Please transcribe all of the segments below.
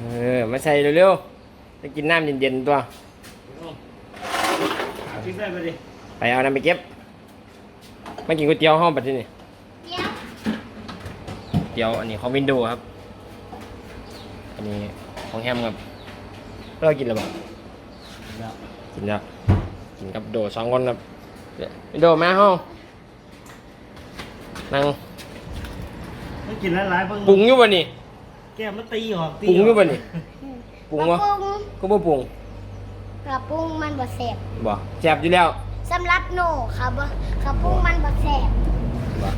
เออมาใส่เร็วๆไปกินน้ำเย็นๆตัวหาพริกได้ไปดิไปเอาน้ำไปเก็บมากินก๋วยเตี๋ยวห้องปัดที่นี่เดี๋ยวเตี๋ยวอันนี้ของวินโดว์ครับ อันนี้ของแฮมครับเรากินแล้วบ่แล้วกินแล้วกินกับโดสองคนครับวินโดว์มาห้องนั่งไม่กินหลายๆเพิ่งปรุงอยู่บ่นี่ แก้มมันตีออกตีปรุงอยู่บ่นี่ปรุงกวะระปุงก็บ่ปรุงกระปุงมันบ่แสบบ่แซ่บอยู่แล้วสำหรับโน่ค่ะบ่กระปุงมันบ่แสบบ่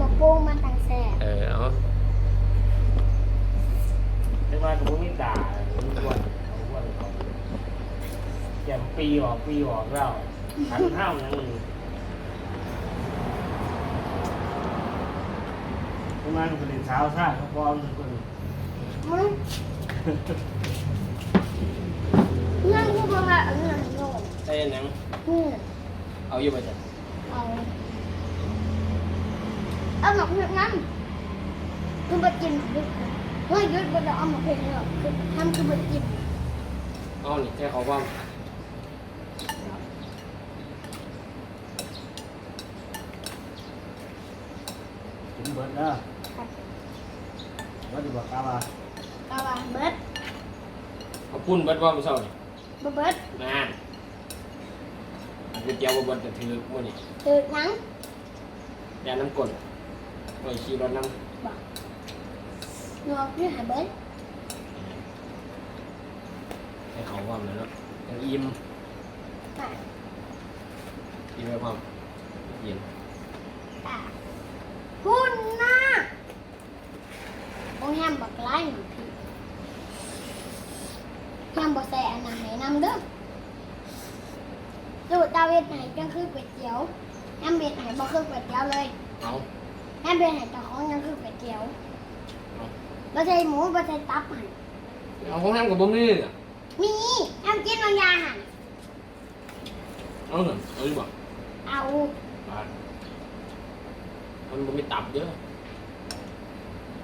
กระปุงมันต่างแสบเออเอาเรียกว่ากับพวกนี้ด่าอ้วนอ้วนเขาแก้มปีออกปีออกแล้วหันเท้าอย่างนี้ ประมาณคนเด็นเช้าซ่าเขาพร้อมทุกคนมึงเงื่อนกูมาเอาเงื่อนโน่ใส่หนังไงเอาอยู่บ่จ้ะเอาเอาหมกเพื่อนั้นคือบ่กินเฮ้ยยุดบ่ได้เอาหมกเพื่อนเนาะคือทำคือบ่กินเอาหนี่แค่เขาว่าถึงเบิดแล้ว ว่าดีบอกกาว่าก็ว่าเบิดเอาปุ้นเบิดว่ามื้อเช้านี่บ่เบิดนานก๋วยเตี๋ยวบ่เบิดจะถือมื้อนี้ถือหนังยาน้ำกลนไว้ขี่รถน้บ่งอกคือหาเบิดำให้เขาว่าเลยเนาะยังอิ่มอะอิ่มไปพร้อมเย็นอะหุ่นนะโอ้แฮมบักไล่หนูพี่แฮมบ่ใส่อันนั้นให้นำเด้อสูตรดาวเฮ็ดให้จังคือก๋วยเตี๋ยวแฮมเฮ็ดให้บ่คือก๋วยเตี๋ยวเลยเอาแฮมเฮ็ดให้เจ้าของจังคือก๋วยเตี๋ยวบ่ใส่หมูบ่ใส่ตับหั่นเอาของน้ำกับบ่มีเนี่ยมีแฮมกินบางอย่างหั่นเอาหน่อยเอาดีกว่าเอาอ่ามันบ่มีตับเยอะ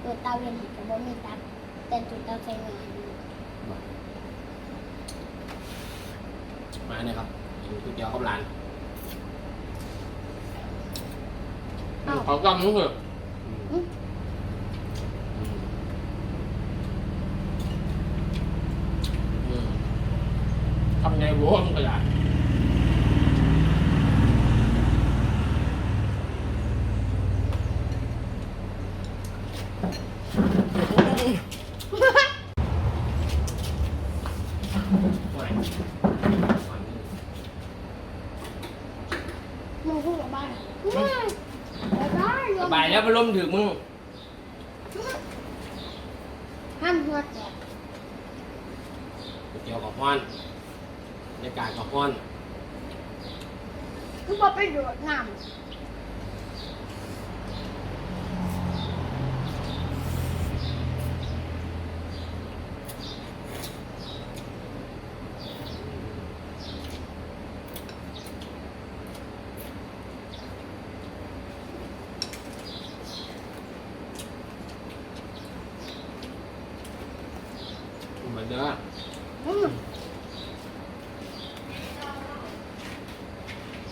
สูตรดาวเฮ็ดให้ก็บ่มีตับ แต่สูตรดาวใส่หน่อยมาเนี่ยครับกินก๋วยเตี๋ยวกับร้านเขากำนึ งเหรออื้ออืมทำไงรู้ว่ามันก็ได้ มึงพูดกับบ้านไม่ได้ สบายแล้วพัดลมถึงมึงห้ามหัวแตกก๋วยเตี๋ยวกับฮ้อนบรรยากาศกับฮ้อน คือบอกไปโดดน้เมือนเดิมำอืม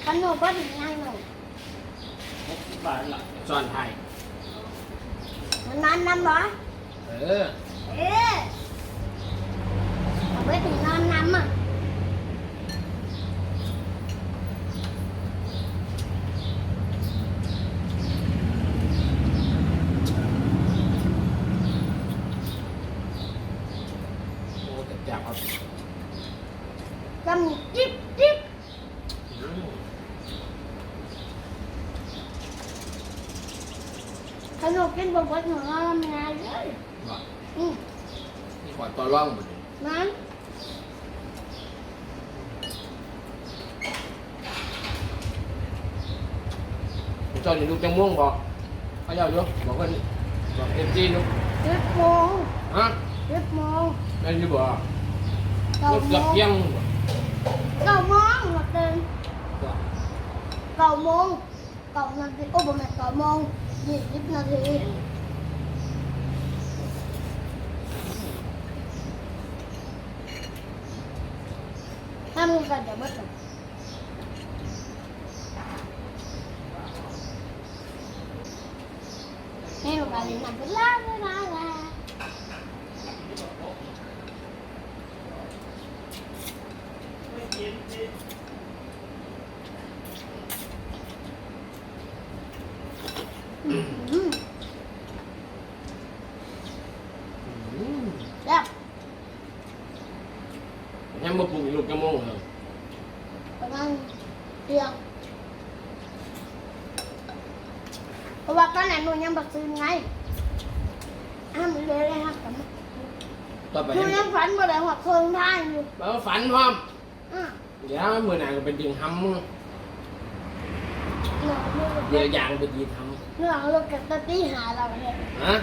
ขนมก็ถึงง่ายหน่อยหกสิบบาทละซอนไทยมันนอนน้ำบ่เออ เอ๊ะเอาไว้ถึงนอนน้ำอะ โอ้แต่จับครับ จำจิ๊บจิ๊บ อืม ขนมกินบ่เบิดหนูนอนไม่นานเลย ว่า อืม นี่ขอตัวร่องหมดเลยนั้นผมชอบนี่ลูกจังม่วงบอกเขาเจ้าอยู่บอกว่าบอกเอ็มจีลูกเจ็ดโมงฮะเจ็ดโมงนั่นอยู่บ่เก้าลูกโมเกือบงเที่ยงบ่เก้าโมงหมดเดินก็เก้าโมงเก้านาทีโอ้บ่แม่นเก้าโมงยี่สิบนาที กันเดี๋ยวเบิดกันให้หนูไปเล่นน้ำกันลาลาลาลาอืมแล้ว แฮมมาปรุงอีกลูกกระโมงเหรอ ประมาณ เดือนเพราะว่าตอนนั้นหนูยังบักซื้อไงอ้าวมันเลยเลยครับแต่ต่อไปหนูแฮมยังฝันบ่ได้หัวเคิงท่านอยู่แล้วฝันพร้อมอะเดี๋ยวมือหนาก็เป็นยิงทำมือหนูลูกเดี๋ยวยางเป็นยีทหนูลูกกับตาตี้หาเราเนี่ยำฮะ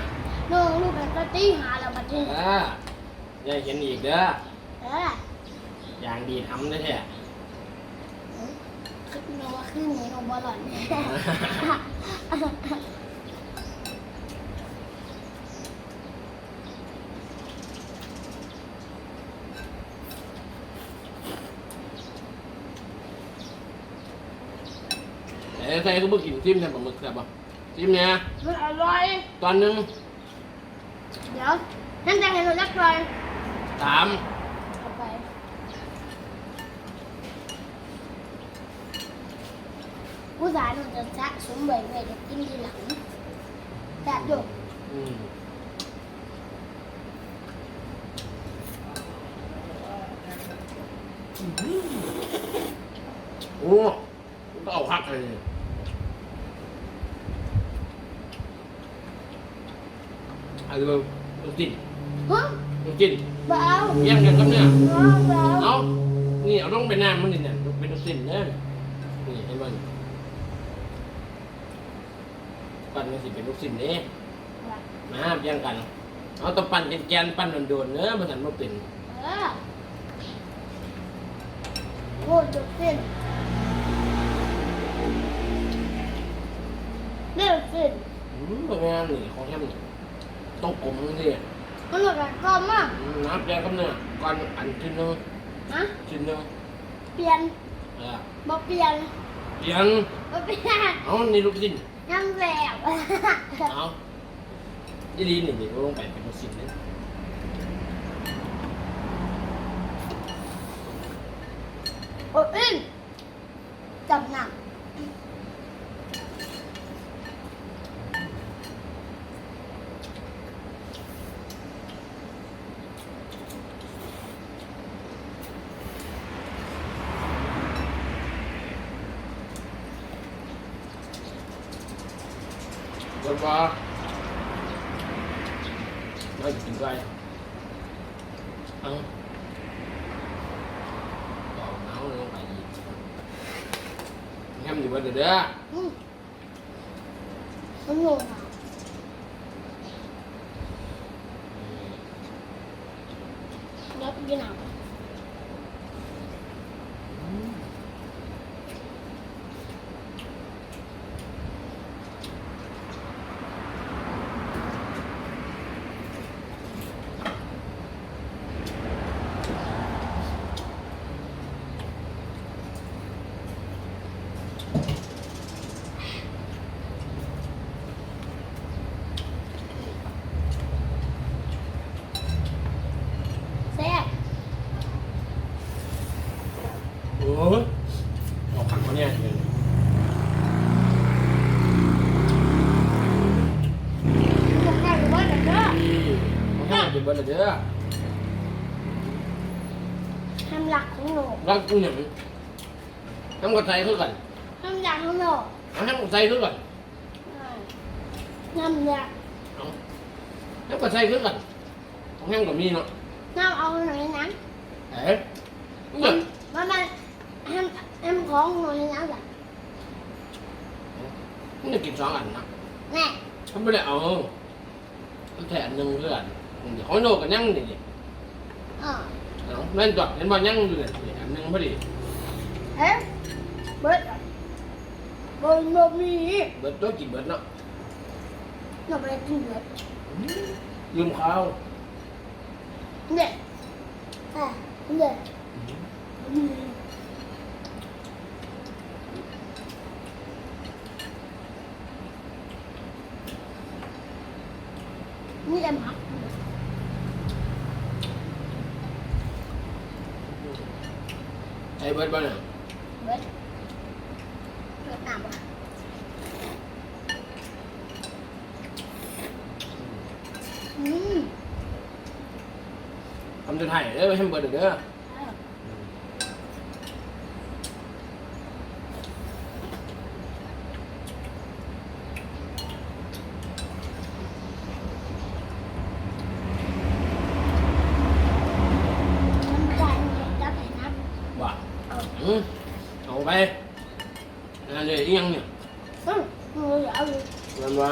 หนูลูกกับตาตี้หาเรามาที่เอออย่าเห็นอีกเด้อเอออย่างดีทำได้แท้ คือหนูว่าขึ้นนี้หนูบอลหล่อนแต่ใส่ก็บ่กินซิมเนี่ยปลาหมึกแซ่บป่ะซิมเนี่ยมันอร่อย ตอนหนึงเดี๋ยวนั่นจะให้หนูรักเลย สาม เอาไป ผู้สายหนูจะสะสมใบไว้จะกินทีหลังแบบหยกอืมโอ้ก็เอาคัก ปน้ำมันนี่เนี่ยเป็นลูกจิ้นเนี่ยนี่ให้มันปั่นมันสิเป็นลูกจิ้นนี่มาแย่งกัน เอาแตะปั่นเป็นแกนปั่นโดนๆเนื้อมันหันมาเป็นเออโอ้จบสิ้นเร็วสิ้นอืมเป็นไงานนี่ของแฮมนี่ต้องกลมสิมันหมดกันก็มากอืมนับแย่งกันเนี่ยก่อนอันชิ้นหนึงนะชิ้นหนึงเปลี่ยนเออบ่เปลี่ยนเปลี่ยนบ่เปลี่ยนเอานี่ลูกจิ้น ยังแหลวเอายี่ลีนี่เดี๋ยวลงไปเป็นลูกจิ้นเลยโอ้ยจับหนัก แล้วก็เราจะกินอะไรเอาต่อเอาลงไปอีกแฮมอยู่บนเด้อ อืมมันโง่นะแล้วกินหนัก แซ่บ โอ้ยออกขังมาเนี่ย บอกได้หรือว่าเดี๋ยวเด้อ ของแฮมอยู่บนเด้อทำหลักของหนูรักกูหนึ่งน้ำกระใจคือกันทำหลักของหนูเอาน้ำกระใจคือกันน้ำหลักเอาน้ำกระใจคือกันของแฮมกับมีเนาะน้ำเอาหน่อยนะเอ๊ะเนี่ยมันมันทำทำของหน่อยนะจ้ะมันจะกินสองอันนะแม่ เขาไม่ได้เอาตั้งแต่อันหนึ่งเพื่อน เดี๋ยวเขาโนกันยังนี่ดิอ่าเอาแม่นจอดเห็นว่ายังอยู่เลยอันหนึ่งพอดีเอ๊ะเบิดเบิดแบบนี้เบิดตัวกินเบิดเนาะหนูไปกินเบิดลืมข้าวเด็ดอะเด็ดอืม นี่แหละหมัก ไอ้เบิร์ดบ้านเนี่ยเบิดเบิดน้ำอะอืม ทำจะถ่ายเด้อให้เบิร์ดเด้อ มันได้จับให้น้ำ ว่า เอา อืมเอาไป อะไรอีกอยังเนี่ยอืมเอาเลยมันว่า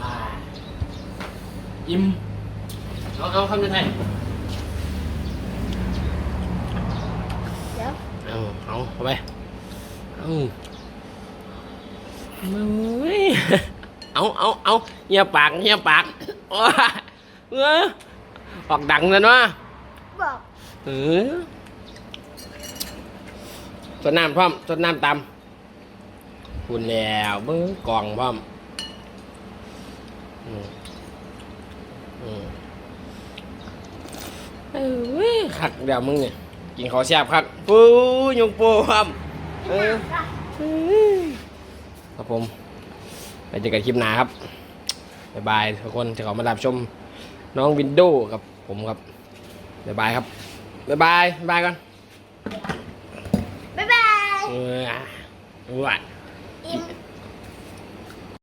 อ่ายิ้มเอาเอาคำจะถ่ายเดี๋ยวเอาเอาเอาไปเอามึงเอาเอาเอาเงียบปากเงียบปากโอ้ยเออออกดังเลยเนาะบอก เออ จดน้ำพร้อมจดน้ำตำคุณแล้วเบิ้งกล่องพร้อมอืมอืมเอ้ยขักเดี๋ยวมึงเนี่ยกินข้าวแซ่บคักปูยงปูพร้อมเออครับผมไปเจอกันคลิปหน้าครับบ๊ายบายทุกคนจะขอมารับชมน้องวินโดว์กับผมครับบ๊ายบายครับบ๊ายบายบ๊ายบายก่อน บ๊า